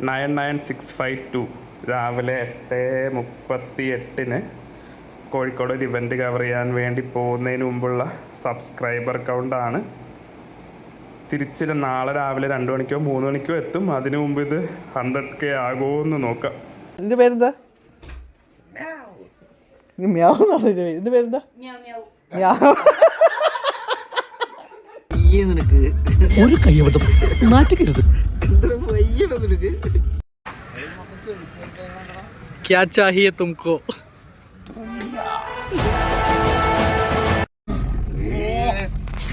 Nine nine six five two. രാവിലെ എട്ട് മുപ്പത്തി എട്ടിന് കോഴിക്കോട് ഒരു ഇവന്റ് കവർ ചെയ്യാൻ വേണ്ടി പോകുന്നതിന് മുമ്പുള്ള സബ്സ്ക്രൈബർ അക്കൗണ്ടാണ് തിരിച്ച് നാളെ രാവിലെ രണ്ട് മണിക്കോ മൂന്ന് മണിക്കോ എത്തും. അതിനു മുമ്പ് ഇത് ഹൺഡ്രഡ് കെ ആകുമോ എന്ന് നോക്കാം. എന്റെ പേരെന്താ? മ്യാവ്. നിനക്ക്. ഒരു കൈ നാറ്റുകരുത് എന്തിനാ വയ്യട നിനക്ക് ക്യാ ചാഹിയെ തുമക്കോ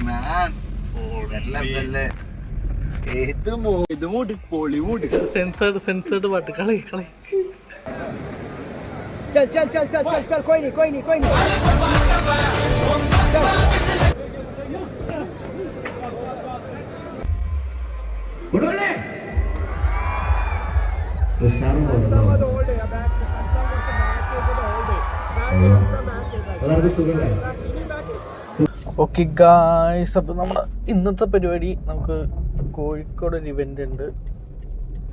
ഞാൻ വെല്ല വെല്ല ഏത് മോ ഇത് മൂട് ബോളിവുഡ് സെൻസേർഡ് സെൻസേർഡ് പാട്ട് കളി കളി चल चल चल चल चल चल कोई नहीं कोई नहीं कोई नहीं ഓക്കെ ഗായ്സ് അപ്പോൾ നമ്മുടെ ഇന്നത്തെ പരിപാടി നമുക്ക് കോഴിക്കോട് ഒരു ഇവന്റ് ഉണ്ട്.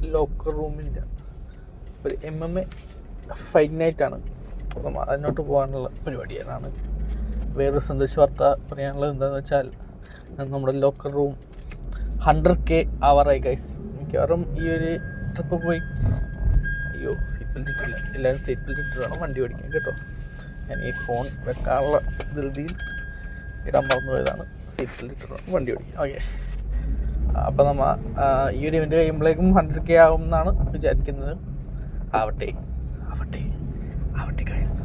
ലോക്കർ റൂമിന്റെ ഒരു എം എം എ ഫൈറ്റ് നൈറ്റാണ് അപ്പോൾ നമ്മൾ അതിനോട്ട് പോകാനുള്ള പരിപാടിയാണ് വേറൊരു സന്തോഷ വാർത്ത പറയാനുള്ളത് എന്താണെന്ന് വെച്ചാൽ നമ്മുടെ ലോക്കർ റൂം ഹൺഡ്രഡ് കെ അവറായി ഗൈസ് മിക്കവാറും ഈ ഒരു ട്രിപ്പ് പോയി അയ്യോ സീറ്റ് ബെൽറ്റ് ഇട്ടില്ല. എല്ലാവരും സീറ്റ് ബെൽറ്റ് ഇട്ട് വേണം വണ്ടി ഓടിക്കാൻ കേട്ടോ. ഞാൻ ഈ ഫോൺ വെക്കാനുള്ള ധൃതിയിൽ ഇടാൻ മറന്നു പോയതാണ്. സീറ്റ് ബെൽറ്റ് ഇട്ടിട്ട് വണ്ടി ഓടിക്കാം ഓക്കെ അപ്പോൾ നമ്മ ഈ ഒരു ഇവന്റ് കഴിയുമ്പോഴേക്കും ഹൺഡ്രഡ് കെ ആകും എന്നാണ് വിചാരിക്കുന്നത്. ആവട്ടെ ആവട്ടെ ആവട്ടെ ഗൈസ്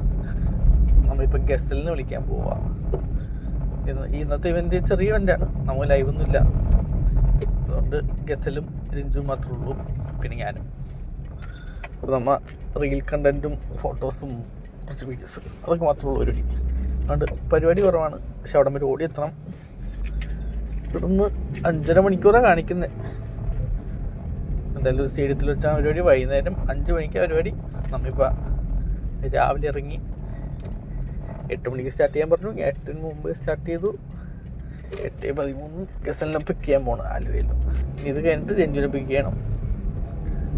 നമ്മളിപ്പോൾ ഗസലിന് വിളിക്കാൻ പോവാ. ഇന്നത്തെ ഇവന്റ് ചെറിയ ഇവന്റാണ് നമ്മൾ ലൈവൊന്നുമില്ല അതുകൊണ്ട് ഗസലും റിഞ്ചും മാത്രമേ ഉള്ളൂ. പിന്നെ ഞാനും. അപ്പോൾ നമ്മൾ റീൽ കണ്ടന്റും ഫോട്ടോസും കുറച്ച് വീഡിയോസും അതൊക്കെ മാത്രമുള്ള പരിപാടി അതുകൊണ്ട് പരിപാടി കുറവാണ്. പക്ഷെ അവിടെ വരെ ഓടിയെത്തണം ഇവിടുന്ന് അഞ്ചര മണിക്കൂറാണ് കാണിക്കുന്നത് എന്തായാലും സ്റ്റേഡിയത്തിൽ വെച്ചാണ് പരിപാടി. വൈകുന്നേരം അഞ്ച് മണിക്ക് പരിപാടി. നമ്മിപ്പോൾ രാവിലെ ഇറങ്ങി എട്ട് മണിക്ക് സ്റ്റാർട്ട് ചെയ്യാൻ പറഞ്ഞു. എട്ടിന് മുമ്പ് സ്റ്റാർട്ട് ചെയ്തു. എട്ട് പതിമൂന്ന് ഗസലിനെ പിക്ക് ചെയ്യാൻ പോകണം ആലുവയിൽ ഇത് കഴിഞ്ഞിട്ട് രഞ്ജുവിനെ പിക്ക് ചെയ്യണം.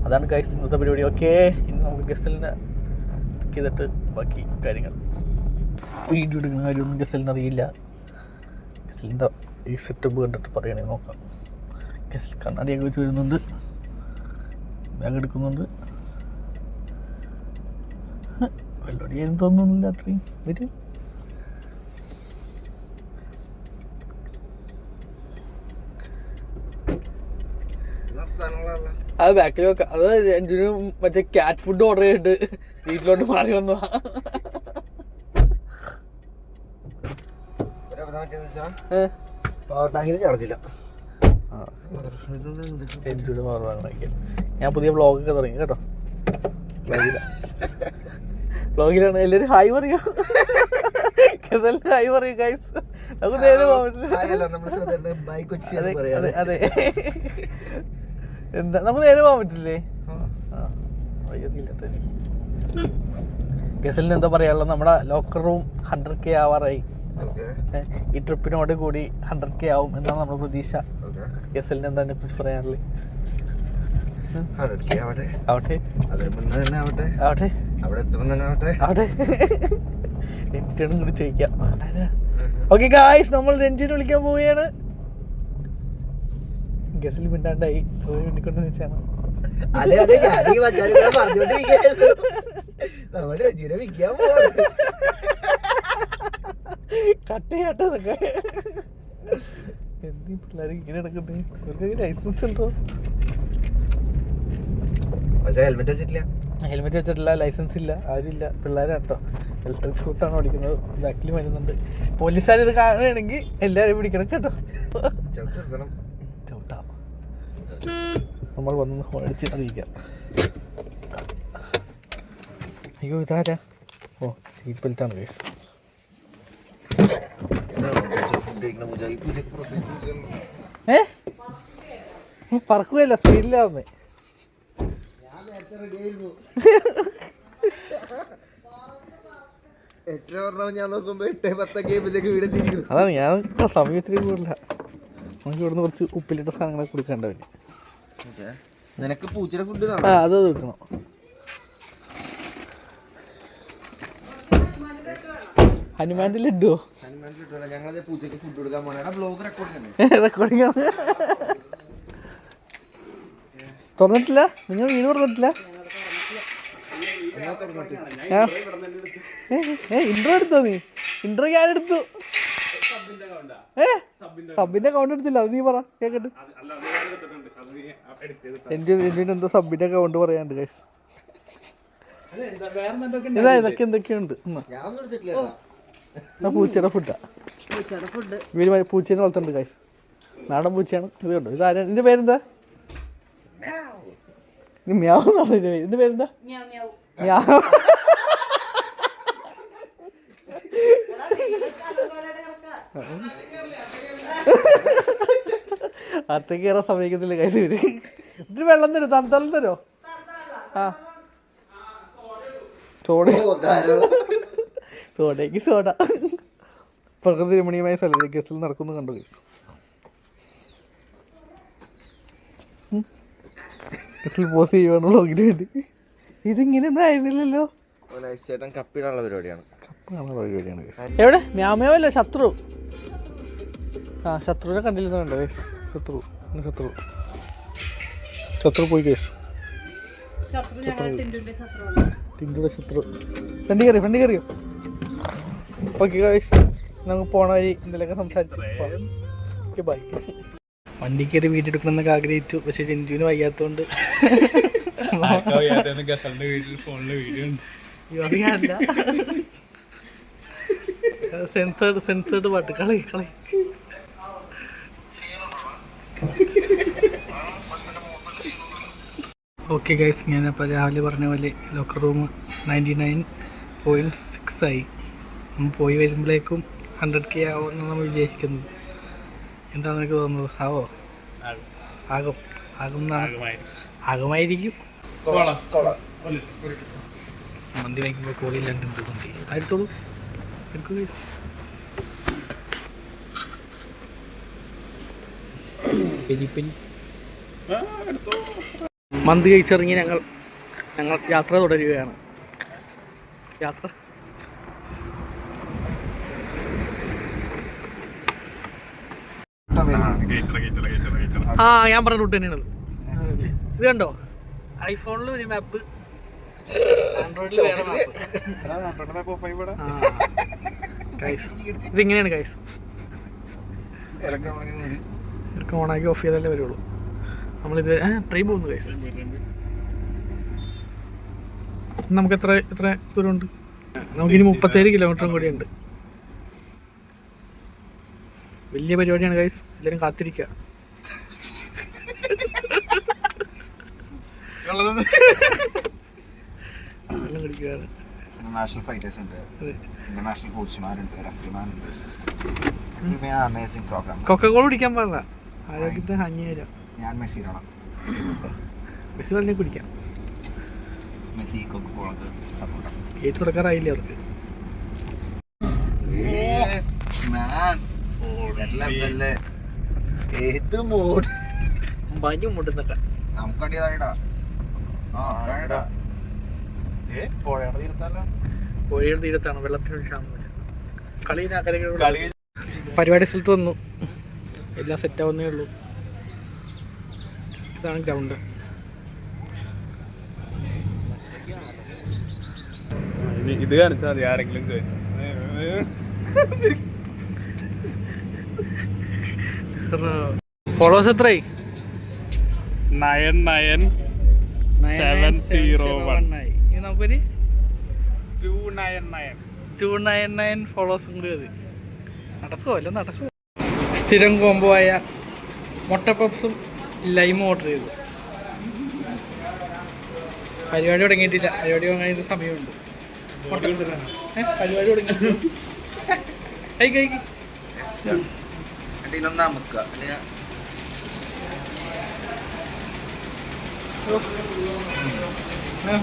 അതാണ് ഗൈസ് ഇന്നത്തെ പരിപാടി. ഓക്കെ ഇനി നമുക്ക് ഗസലിനെ പിക്ക് ചെയ്തിട്ട് ബാക്കി കാര്യങ്ങൾ. വീഡിയോ എടുക്കുന്ന കാര്യമൊന്നും ഗസലിന് അറിയില്ല. ഗസലിന്റെ ഈ സെറ്റപ്പ് കണ്ടിട്ട് പറയണേ നോക്കാം. ഗസൽ കണ്ണാടിയൊക്കെ വെച്ച് വരുന്നുണ്ട്. ബാഗ് എടുക്കുന്നുണ്ട്. വെള്ളോടിയായിരുന്നു തോന്നുന്നില്ല അത്രയും. വരും. അത് ബാക്കിൽ വെക്കാം അത് രഞ്ജുന് മറ്റേ കാറ്റ് ഫുഡ് ഓർഡർ ചെയ്തിട്ട് വീട്ടിലോട്ട് മാറി വന്നതാ. വാങ്ങാൻ ഞാൻ പുതിയ വ്ളോഗൊക്കെ തുടങ്ങി കേട്ടോ. ബ്ലോഗിലാണ് വ്ളോഗിലാണ് എല്ലാവരും ഹായ് പറയൂ. ഹായ് പറയൂ ഗൈസ് നമുക്ക് നേരെ പോകാൻ അതെ. എന്താ? നമുക്ക് നേരെ പോകാൻ പറ്റില്ലേ? ഗസലിന് എന്താ പറയാനുള്ളത്? നമ്മുടെ ലോക്കർ റൂം ഹൺഡ്രഡ് കെ ആവാറായി. ഈ ട്രിപ്പിനോട് കൂടി ഹൺഡ്രഡ് കെ ആവും എന്നാണ് നമ്മുടെ പ്രതീക്ഷ. ഗസലിന് എന്താ കുറിച്ച് പറയാനുള്ളത്? ഓക്കെ ഗായ്സ് നമ്മൾ രഞ്ജിനെ വിളിക്കാൻ പോവുകയാണ്. ഗസൽ മിണ്ടാണ്ടായി. പോയി വേണ്ടിക്കൊണ്ട് വെച്ചാണ് അതെ അതെ ഞാൻ ഈ മച്ചാനെ ഇവിടെ പറഞ്ഞോണ്ടിരിക്കുകയായിരുന്നു നമ്മൾ രഞ്ജിനെ വിൽക്കാൻ പോകുന്നത് കട്ട് ചെയ്യാട്ടോ ഇതൊക്കെ. എന്നീ പിള്ളേർ ഇങ്ങനെ നടക്കുന്നേ? ഇവർക്ക് ലൈസൻസ് ഉണ്ടോ? പക്ഷേ ഹെൽമെറ്റ് വെച്ചിട്ടില്ല. ഹെൽമെറ്റ് വെച്ചിട്ടില്ല ലൈസൻസ് ഇല്ല ആരുമില്ല. പിള്ളേരാട്ടോ. ഇലക്ട്രിക് സ്കൂട്ടാണ് ഓടിക്കുന്നത്. ബാക്കിൽ വരുന്നുണ്ട്. പോലീസുകാർ ഇത് കാണുകയാണെങ്കിൽ എല്ലാവരും പിടിക്കണം കേട്ടോ. നമ്മൾ വന്ന് ഫോൺ അടിച്ച് അറിയിക്കാം അയ്യോ ഇതാരാ? ഓ സീറ്റ് ബെൽറ്റാണ് കേസ് ഏ? പറക്കുകയല്ല സ്പീഡിലാന്ന് അതാണ് ഞാൻ സമയത്തിൽ സമയത്തിന് കൂടുതല നമുക്ക് ഇവിടുന്ന് കുറച്ച് ഉപ്പിലിട്ട സാധനങ്ങളൊക്കെ കൊടുക്കണ്ടവന് നിനക്ക് പൂച്ചയുടെ ഫുഡ് ആ അത് കിട്ടണം ഹനുമാന്റെ ലഡുവോ ഞങ്ങളത് പൂച്ചയ്ക്ക് ഫുഡ് കൊടുക്കാൻ പോണേ. ബ്ലോഗ് റെക്കോർഡിംഗ് തുറന്നിട്ടില്ല? നിങ്ങൾ വീട് തുറന്നിട്ടില്ല? ഇൻട്രോ എടുത്തോ നീ? ഇൻട്രോ ഞാൻ എടുത്തു. ഏ സബിന്റെ അക്കൗണ്ട് എടുത്തില്ല. അത് നീ പറ കേക്കട്ടെ. എന്റെ എന്റെ എന്തോ സബിന്റെ അക്കൗണ്ട് പറയാണ്ട് guys. ഇതാ ഇതൊക്കെ എന്തൊക്കെയുണ്ട്? പൂച്ചയുടെ ഫുഡാ ഇവർ പൂച്ചേനെ വളർത്തുന്നുണ്ട് ഗൈസ് നാടൻ പൂച്ചയാണ്. ഇത് കണ്ടോ? ഇത് ആരാ? ഇതിന്റെ പേരെന്താ? മ്യാവ് എന്നാണ് ഇതിന്റെ പേര് ഇതിന്റെ പേരെന്താ? മ്യാവ് അത്തേക്ക് കയറാൻ സമ്മതിക്കത്തില്ല കൈ ഇവർ. ഇതിന് വെള്ളം തരും? തണുത്തളം തരോ? ആ. സോഡ. സോഡയ്ക്ക് സോഡ. പ്രകൃതി രമണീയമായ സ്ഥലത്ത് ഗസ്റ്റിൽ നടക്കുന്നു കണ്ടു ഗസ് ഗസ്റ്റിൽ പോസ് ചെയ്യുവാണ് വ്ളോഗിന് വേണ്ടി. ഇതിങ്ങനെയൊന്നും ആയിരുന്നില്ലല്ലോ. ചേട്ടൻ കപ്പിടാനുള്ള പരിപാടിയാണ്. പരിപാടിയാണ് എവിടെ? മ്യാമയല്ല ശത്രു. ആ ശത്രുവിനെ കണ്ടില്ലെന്നുണ്ടോ ശത്രു. ശത്രു. ശത്രു പോയി കേസ്. ടിൻഡുടെ ശത്രു ഫ്രണ്ട് കയറി ഫ്രണ്ട് കയറിയോ ഓക്കെ ഗൈസ് നമുക്ക് പോണ വഴി എന്തെങ്കിലുമൊക്കെ സംസാരിച്ചു. ബൈ വണ്ടി കയറി വീഡിയോ എടുക്കണമെന്നൊക്കെ ആഗ്രഹിച്ചു. പക്ഷെ ജിൻജുവിന് വയ്യാത്തോണ്ട്. സെൻസേർഡ് സെൻസേർഡ് പാട്ട്. കളി കളി. ഓക്കെ ഗൈസ് ഞാനപ്പോൾ രാവിലെ പറഞ്ഞ പോലെ locker room ninety nine point six ആയി. നമ്മൾ പോയി വരുമ്പോഴേക്കും ഹൺഡ്രഡ് കെ ആവുമെന്ന് നമ്മൾ വിചാരിക്കുന്നത്. എന്താണ് എനിക്ക് തോന്നുന്നത്? ആവോ? ആകും. ആകും ആകുമായിരിക്കും. മന്തി വാങ്ങിക്കുമ്പോൾ കോളില്ലാണ്ട് എന്ത് മന്തി? അടുത്തോളൂ എടുക്കൂ ഗൈസ് പെരി പെരി മന്തി കഴിച്ചിറങ്ങി ഞങ്ങൾ ഞങ്ങൾ യാത്ര തുടരുകയാണ്. യാത്ര. ആ ഞാൻ പറഞ്ഞ റൂട്ട് തന്നെയാണത് ഇത് കണ്ടോ? ഐഫോണിൽ ഒരു മാപ്പ് ആൻഡ്രോയിഡിൽ വേറെ മാപ്പ് ഇതിങ്ങനെയാണ് കൈസ് ഇടയ്ക്ക് ഓണാക്കി ഓഫ് ചെയ്താലേ വരുള്ളൂ. നമ്മളിത് ആ ട്രെയിൻ പോകുന്നു ഗൈസ് നമുക്ക് എത്ര എത്ര ദൂരമുണ്ട്? നമുക്കിനി മുപ്പത്തേഴ് കിലോമീറ്ററും കൂടി ഉണ്ട് വലിയ പരിപാടിയാണ് ഗൈസ് എല്ലാവരും കാത്തിരിക്കുക വെള്ളം കുടിക്കുകയാണ് ഇന്റർനാഷണൽ ഫൈറ്റേഴ്സ് ഉണ്ട്. ഇന്റർനാഷണൽ കോച്ചുമാരുണ്ട് അമേസിംഗ് പ്രോഗ്രാം കുടിക്കാൻ പാടില്ല. ആരോഗ്യത്തിന് ഹാനികരം. ഞാൻ മെസ്സി മെസ്സിയിലാണ് മെസ്സി തന്നെ കുടിക്കാം മെസ്സി കൊക്കോളക്ക് സപ്പോർട്ടാണ് ഗേറ്റ് തുറക്കാറായില്ലേ അവർക്ക്? ഏത് തീരത്താണ്. വെള്ളത്തിന് ക്ഷാമമില്ല കളി പരിപാടി സ്ഥലത്ത് വന്നു. എല്ലാം സെറ്റ് ആവുന്നേ ഉള്ളൂ. ഇതാണ് ഗ്രൗണ്ട് ഇത് കാണിച്ചാൽ മതി ആരെങ്കിലും ചോദിച്ചു. ഫോളോവേഴ്സ് എത്രയായി nine nine seven zero one നമുക്കൊരു two nine nine two nine nine ഫോളോവേഴ്സും കൂടി അത്. നടക്കുമോ അല്ല നടക്കുമോ സ്ഥിരം കോംബോ ആയ മുട്ട പപ്സും ലൈമും ഓർഡർ ചെയ്തു. പരിപാടി തുടങ്ങിയിട്ടില്ല. പരിപാടി വാങ്ങാൻ സമയമുണ്ട്. പരിപാടി തുടങ്ങി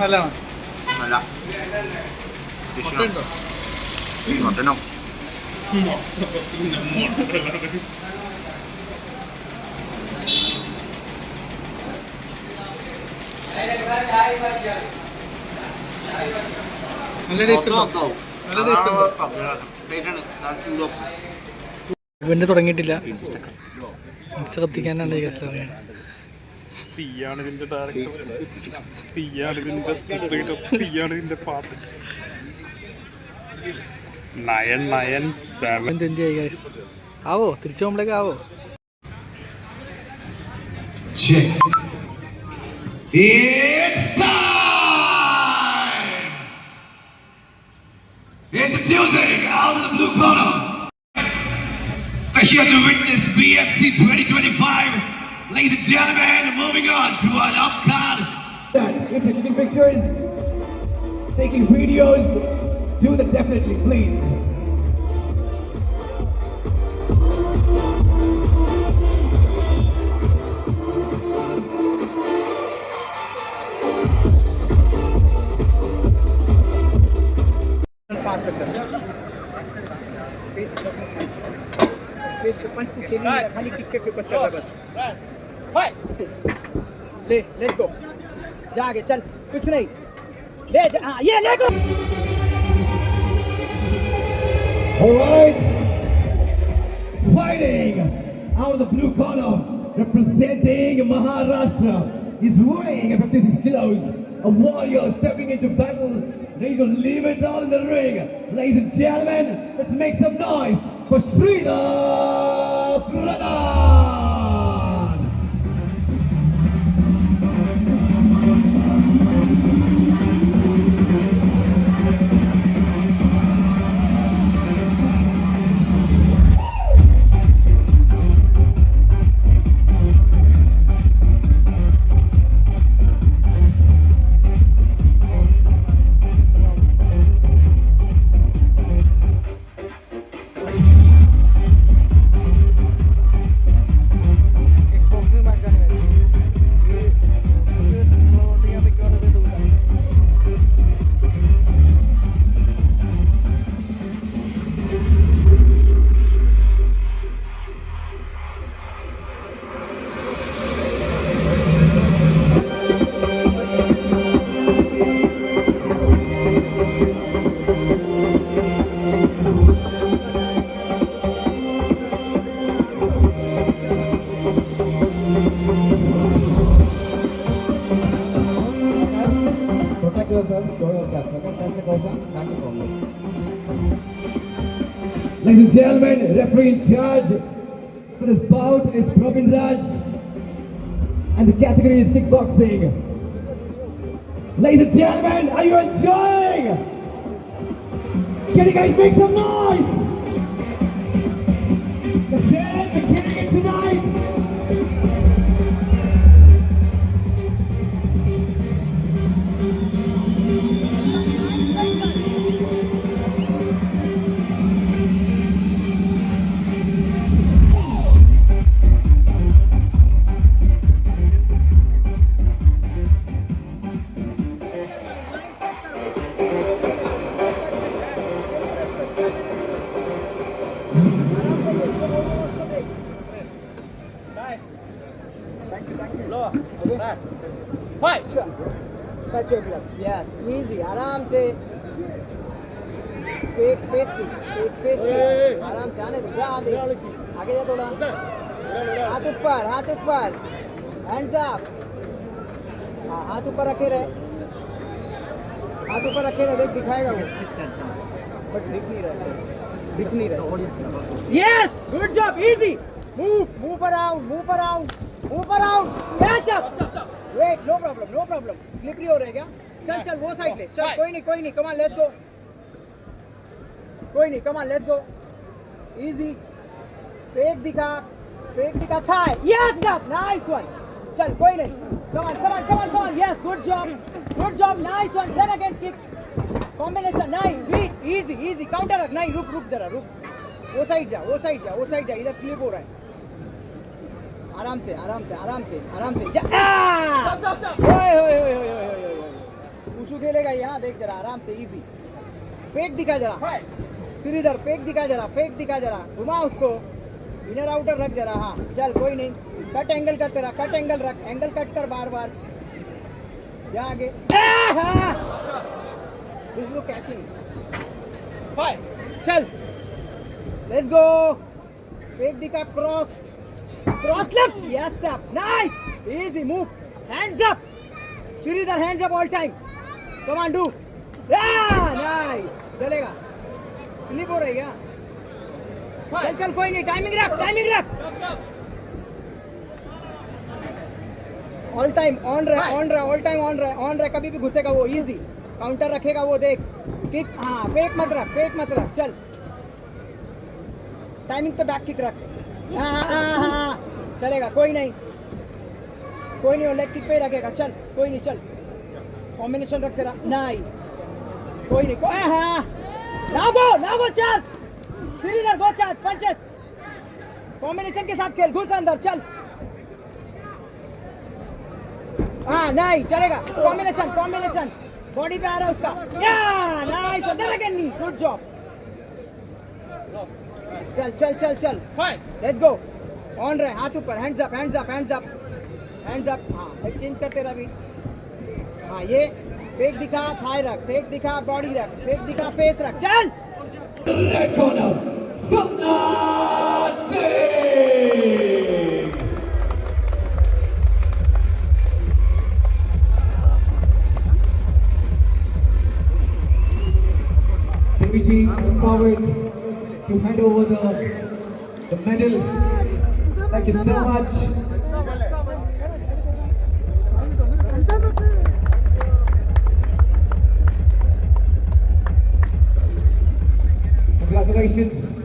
നല്ലതാണ് മട്ടനോ ഇവന്റെ തുടങ്ങിയിട്ടില്ല. കത്തിക്കാനാണ് ഈ കഷ്ടം തീയാണ് ഇതിന്റെ ഡയറക്ടർ തീയാണ് ഇതിന്റെ സ്ക്രിപ്റ്റ് റൈറ്റർ തീയാണ് ഇതിന്റെ പാട്ട് നയൻ നയൻ സെവൻ എന്തിയായി ഗൈസ് ആവോ? തിരിച്ചു It's time! Introducing out of the blue corner. Here to witness BFC 2025. Ladies and gentlemen, moving on to an up card. You're taking pictures, taking videos, do that definitely, please. खेल नहीं रहा, खाली kick पे focus कर रहा है बस ले लेट्स गो जा आगे चल कुछ नहीं ले जा हाँ ये ले गो All right. Fighting out of the blue corner, representing Maharashtra, is weighing 56 kilos. A warrior stepping into battle, ready to leave it all in the ring. Ladies and gentlemen, let's make some noise for Sridhar Pradhan. In charge for this bout is Pravin Raj, and the category is kickboxing. Ladies and gentlemen, are you enjoying? Can you guys make some noise? आराम से। Fake face की fake face की आराम से आने दो। जा आगे। आगे जा थोड़ा। हाथ ऊपर हाथ ऊपर। हैंड्स अप हाँ हाथ ऊपर रखे रहे। हाथ ऊपर रखे रहे देख दिखाएगा वो। बट दिख नहीं रहा सर दिख नहीं रहा। Yes good job easy move move around move around move around catch up wait no problem no problem slippery हो रहेगा चल चल वो साइड ले। चल कोई नहीं कोई नहीं। कमान लेट्स गो कोई नहीं come on let's go easy fake दिखा। फेक दिखा। था यस अप नाइस वन चल कोई नहीं। Come on come on come on come on yes good job good job nice one then again kick combination नहीं beat easy easy counter नहीं रुक रुक जरा रुक। वो साइड जा वो साइड जा वो साइड जा. इधर स्लिप हो रहा है। आराम से आराम से आराम से आराम से। जा! ओए ओए ओए ओए ओए ओए उशु खेलेगा यहाँ देख जरा आराम से इजी फेक दिखा जरा। श्रीधर फेक दिखा जरा फेक दिखा जरा। घुमा उसको। इनर आउटर रख जरा हाँ। चल कोई नहीं। कट एंगल कर तेरा कट एंगल रख। एंगल कट कर बार बार या आगे। This is catching. चल। लेट्स गो फेक दिखा cross cross left yes sir nice easy move hands up Sridhar hands up all time come on do nice चलेगा। स्लिप हो रही क्या? चल चल कोई नहीं. टाइमिंग रख टाइमिंग रख. ऑल टाइम ऑन रहे ऑन रहे ऑल टाइम ऑन रहे ऑन रहे. कभी भी घुसेगा वो इजी काउंटर रखेगा वो देख. किक हाँ फेक मत रख फेक मत रख. चल. टाइमिंग पे बैक किक रख. हाँ हाँ हाँ, हाँ. चलेगा कोई नहीं। कोई नहीं लेग किक पे रखेगा चल कोई नहीं चल। कॉम्बिनेशन रख तेरा नहीं। कोई नहीं कोई हाँ। ना गो ना गो चल। फिर इधर गो चल पंचेस कॉम्बिनेशन के साथ खेल घुस अंदर चल। हाँ नहीं चलेगा। कॉम्बिनेशन कॉम्बिनेशन बॉडी पे आ रहा है उसका। या nice again knee good job चल चल चल चल। लेट्स गो ऑन रहे हाथ ऊपर hands up hands up hands up hands up हाँ एक चेंज करते रवि हाँ ये फेक दिखा थाई रख फेक दिखा बॉडी रख फेक दिखा फेस रख। चल! Forward to hand over the, the medal. Thank you so much. Congratulations.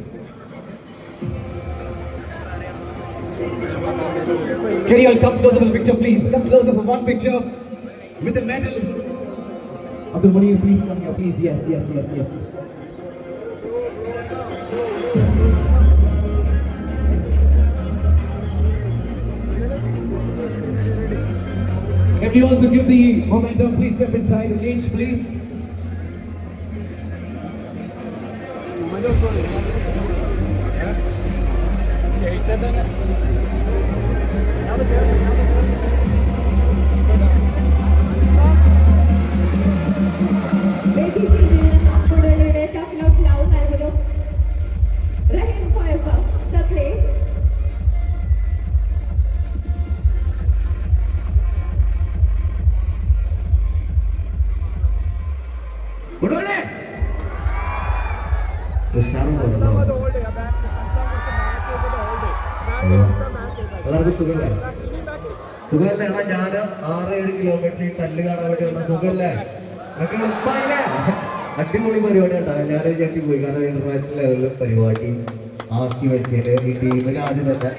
Can you all come closer for the picture, please? Come closer for one picture with the medal. Abdul Munir, please come here, please. Yes, yes, yes, yes. Can you also give the momentum, please step inside the cage, please. Yeah, he said that. സുഖല്ലേ എടാ ഞാൻ ആറ് ഏഴ് kilometre തല്ല് കാണാൻ വേണ്ടി വന്ന സുഖല്ലേ? അടിപൊളി പരിപാടി ഉണ്ടാവും ഞാൻ ഞെട്ടി പോയി. കാരണം ഇന്റർനാഷണൽ ലെവലിൽ പരിപാടി ആക്കി വെച്ചതിന് ഈ ടീമിന് ആദ്യം തന്നെ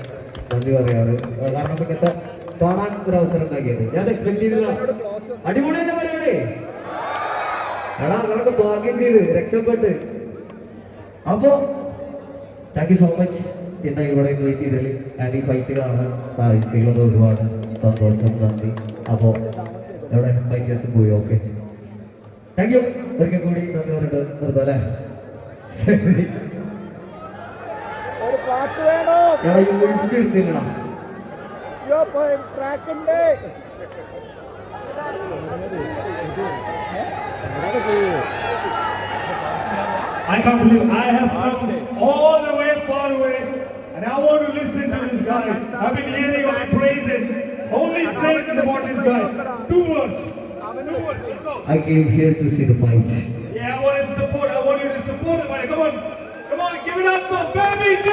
നന്ദി പറയാറ്. കാരണം ഇങ്ങനത്തെ കാണാൻ ഒരു അവസരം ഉണ്ടാക്കിയത്. ഞാൻ എക്സ്പെക്ട് ചെയ്തില്ല. അടിപൊളിയല്ലേ പരിപാടി? എടാ നിങ്ങളൊക്കെ ഭാഗ്യം ചെയ്ത് രക്ഷപ്പെട്ട്. അപ്പോ താങ്ക് യു സോ മച്ച് എന്നെ ഇവിടെ ഇൻവൈറ്റ് ചെയ്തതിൽ ആൻഡ് ഈ ഫൈറ്റ് കാണാൻ സാധിച്ചത് ഒരുപാട് സന്തോഷം നന്ദി അപ്പോൾ എവിടെ ഫൈറ്റേഴ്സ് പോയി ഓക്കെ താങ്ക് യു ഒരിക്കൽ കൂടി നന്ദി പറഞ്ഞിട്ട് നിർത്താം അല്ലേ ശരി എടുത്തില്ലടാ ട്രാക്കിന്റെ I can't believe I have come all the way far away and I want to listen to this guy. I've been hearing only praises, Only place is this guy. Two words. Two words. Let's go. I came here to see the fight. Yeah, I want to support. I want you to support him. buddy. Come on. Come on. Give it up for Baby J.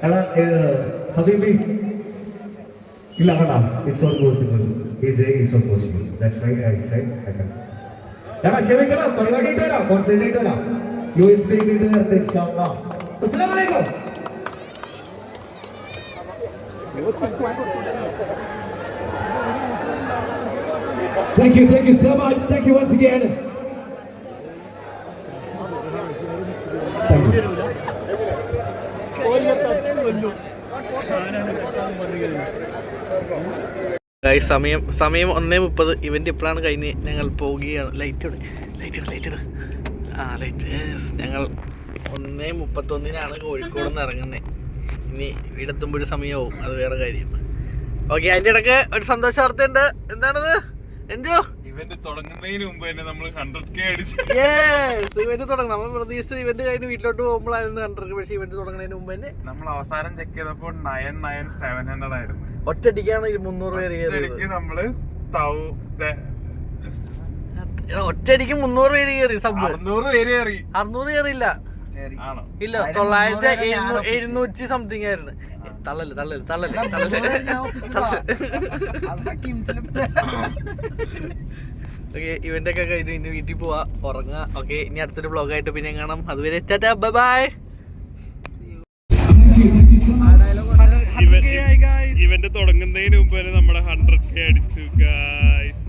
Hello, uh, Habibi. It's not possible. He's saying it's not possible. That's why I said I can't. Yara şevik ara. You speak it in English, inshallah. Assalamu alaikum. Thank you, thank you so much. Thank you once again. സമയം സമയം ഒന്നേ മുപ്പത്. Event ഇപ്പോഴാണ് കഴിഞ്ഞ് ഞങ്ങൾ പോവുകയാണ്. Light ഇട് light ഇട് ലൈറ്റ് ഇട്. ആ ലൈറ്റ് ഞങ്ങൾ ഒന്നേ മുപ്പത്തൊന്നിനാണ് കോഴിക്കോട് നിന്ന് ഇറങ്ങുന്നത്. ഇനി വീടെത്തുമ്പോൾ ഒരു സമയമാവും അത് വേറെ കാര്യം ഓക്കെ അതിന്റെ ഇടയ്ക്ക് ഒരു സന്തോഷ വാർത്തയുണ്ട്. എന്താണത്? എന്തോ? ഇവന്റ് തുടങ്ങുന്നതിന് മുമ്പ് തന്നെ നമ്മൾ ഹൺഡ്രഡ് കെ അടിച്ചു. ഇവന്റ് നമ്മൾ പ്രതീക്ഷിച്ച ഇവന്റ് കഴിഞ്ഞ് വീട്ടിലോട്ട് പോകുമ്പോഴായിരുന്നു കണ്ടത് പക്ഷേ ഇവന്റ് തുടങ്ങുന്നതിന് മുമ്പ് തന്നെ നമ്മൾ അവസാനം ചെക്ക് ചെയ്തപ്പോൾ നയൻ നയൻ സെവൻ ഹൺഡ്രഡ് ആയിരുന്നു. ഒറ്റയടിക്കാണ് ഈ മുന്നൂറ് പേര് നമ്മൾ തൗ എടാ, ഒറ്റയടിക്ക് മുന്നൂറ് പേര് കയറി സംഭവം. അറുന്നൂറ് പേര് കയറി. അറുന്നൂറ് കയറിയില്ല. ഇല്ല തൊള്ളായിരത്തി. എഴുന്നൂറ്റി സംതിങ് ആയിരുന്നു. തള്ളൽ തള്ളൽ തള്ളൽ ഓക്കെ ഇവന്റ് ഒക്കെ കഴിഞ്ഞു ഇനി വീട്ടിൽ പോവാ ഉറങ്ങാ. ഓക്കെ ഇനി അടുത്തൊരു ബ്ലോഗ് ആയിട്ട് പിന്നെ കാണാം. അതുവരെ ടാറ്റാ ബൈ ഇവന്റ് തുടങ്ങുന്നതിന് മുമ്പ് നമ്മുടെ ഹൺഡ്രഡ് കെ അടിച്ചു ഗായ്സ്